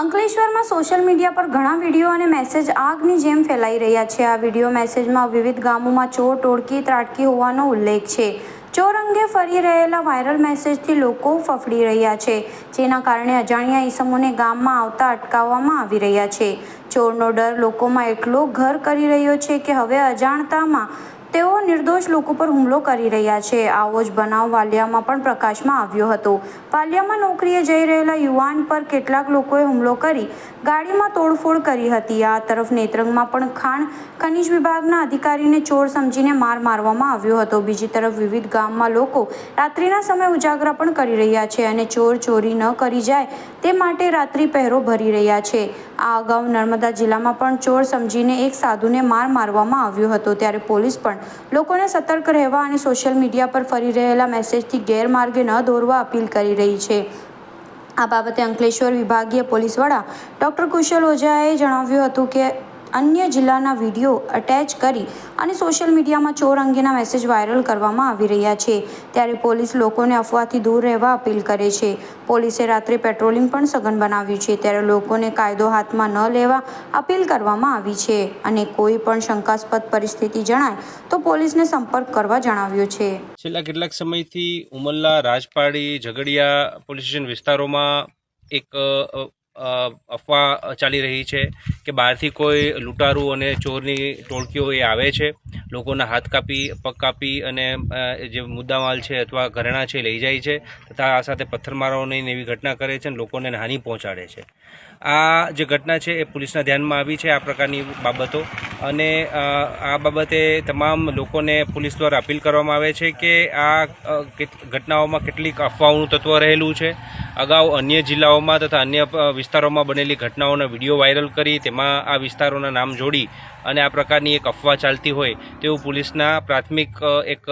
અંકલેશ્વરમાં social media પર ઘણા વીડિયો અને મેસેજ આગની જેમ ફેલાઈ રહ્યા છે. આ વીડિયો મેસેજમાં વિવિધ ગામોમાં ચોર, ટોળકી, ત્રાટકી હોવાનો ઉલ્લેખ છે. ચોર અંગે ફરી રહેલા વાયરલ મેસેજથી લોકો ફફડી રહ્યા છે, જેના કારણે અજાણ્યા ઈસમોને ગામમાં આવતા અટકાવવામાં આવી રહ્યા છે. ચોરનો ડર લોકોમાં એટલો ઘર કરી રહ્યો છે કે હવે અજાણતામાં તેઓ નિર્દોષ લોકો પર હુમલો કરી રહ્યા છે. આવો જ બનાવ વાલિયામાં પણ પ્રકાશમાં આવ્યો હતો. વાલિયામાં નોકરીએ જઈ રહેલા યુવાન પર કેટલાક લોકોએ હુમલો કરી ગાડીમાં તોડફોડ કરી હતી. આ તરફ નેત્રંગમાં પણ ખાણ ખનિજ વિભાગના અધિકારીને ચોર સમજીને માર મારવામાં આવ્યો હતો. બીજી તરફ વિવિધ ગામમાં લોકો રાત્રિના સમય ઉજાગરા પણ કરી રહ્યા છે અને ચોર ચોરી ન કરી જાય તે માટે રાત્રિ પહેરો ભરી રહ્યા છે. આ અગાઉ નર્મદા જિલ્લામાં પણ ચોર સમજીને એક સાધુને માર મારવામાં આવ્યો હતો. ત્યારે પોલીસ પણ લોકોને સતર્ક રહેવા અને સોશિયલ મીડિયા પર ફરી રહેલા મેસેજથી ગેરમાર્ગે ન દોરવા અપીલ કરી રહી છે. આ બાબતે અંકલેશ્વર વિભાગીય પોલીસ વડા ડૉક્ટર કુશલ ઓઝાએ જણાવ્યું હતું કે અન્ય જિલ્લાના વીડિયો અટેચ કરી અને સોશિયલ મીડિયામાં ચોર અંગેના મેસેજ વાયરલ કરવામાં આવી રહ્યા છે. ત્યારે પોલીસ લોકોને અફવાથી દૂર રહેવા અપીલ કરે છે. પોલીસે રાત્રે પેટ્રોલિંગ પણ સઘન બનાવ્યું છે. ત્યારે લોકોને કાયદો હાથમાં ન લેવા અપીલ કરવામાં આવી છે અને કોઈ પણ શંકાસ્પદ પરિસ્થિતિ જણાય તો પોલીસને સંપર્ક કરવા જણાવ્યું છે. છેલ્લા કેટલાક સમયથી ઉમલ્લા, રાજપાડી, ઝઘડિયા પોલીસ સ્ટેશન વિસ્તારોમાં એક અફવા ચાલી રહી છે. કે બહારથી કોઈ લૂંટારું અને ચોરની ટોળકીઓ એ આવે છે, લોકોના હાથ કાપી, પગ કાપી અને જે મુદ્દામાલ છે અથવા ઘરેણાં છે લઈ જાય છે, તથા આ સાથે પથ્થરમારોની એવી ઘટના કરે છે અને લોકોને હાનિ પહોંચાડે છે. આ જે ઘટના છે એ પોલીસના ધ્યાનમાં આવી છે આ પ્રકારની બાબતો અને આ બાબતે તમામ લોકોને પોલીસ દ્વારા અપીલ કરવામાં આવે છે કે આ ઘટનાઓમાં કેટલીક અફવાઓનું તત્વ રહેલું છે. અગાઉ અન્ય જિલ્લાઓમાં તથા અન્ય વિસ્તારોમાં બનેલી ઘટનાઓના વીડિયો વાયરલ કરી, તેમાં આ વિસ્તારોના નામ જોડી અને આ પ્રકારની એક અફવા ચાલતી હોય તેવું પોલીસના પ્રાથમિક એક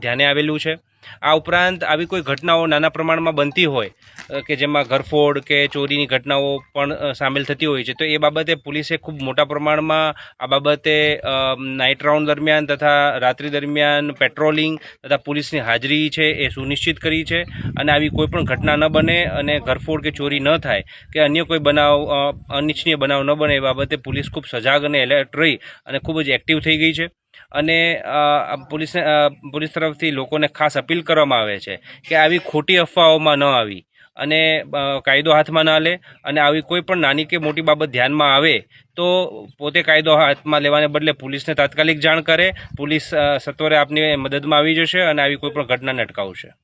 ધ્યાને આવેલું છે. આ ઉપરાંત આવી કોઈ ઘટનાઓ નાના પ્રમાણમાં બનતી હોય કે જેમાં ઘરફોડ કે ચોરીની ઘટનાઓ પણ સામેલ થતી હોય છે, તો એ બાબતે પોલીસે ખૂબ મોટા પ્રમાણમાં આ બાબતે નાઇટ રાઉન્ડ દરમિયાન તથા રાત્રિ દરમિયાન પેટ્રોલિંગ તથા પોલીસની હાજરી છે એ સુનિશ્ચિત કરી છે. અને આવી કોઈ પણ ઘટના ન બને અને ઘરફોડ કે ચોરી ન થાય, કે અન્ય કોઈ બનાવ અનિચ્છનીય બનાવ ન બને એ બાબતે પોલીસ ખૂબ સજાગ અને એલર્ટ રહી અને ખૂબ જ એક્ટિવ થઈ ગઈ છે. અને પોલીસને પોલીસ તરફથી લોકોને ખાસ અપીલ કરવામાં આવે છે કે આવી ખોટી અફવાઓમાં ન આવી અને કાયદો હાથમાં ના લે અને આવી કોઈ પણ નાની કે મોટી બાબત ધ્યાનમાં આવે તો પોતે કાયદો હાથમાં લેવાને બદલે પોલીસને તાત્કાલિક જાણ કરે. પોલીસ સત્વરે આપની મદદમાં આવી જશે અને આવી કોઈ પણ ઘટનાને અટકાવશે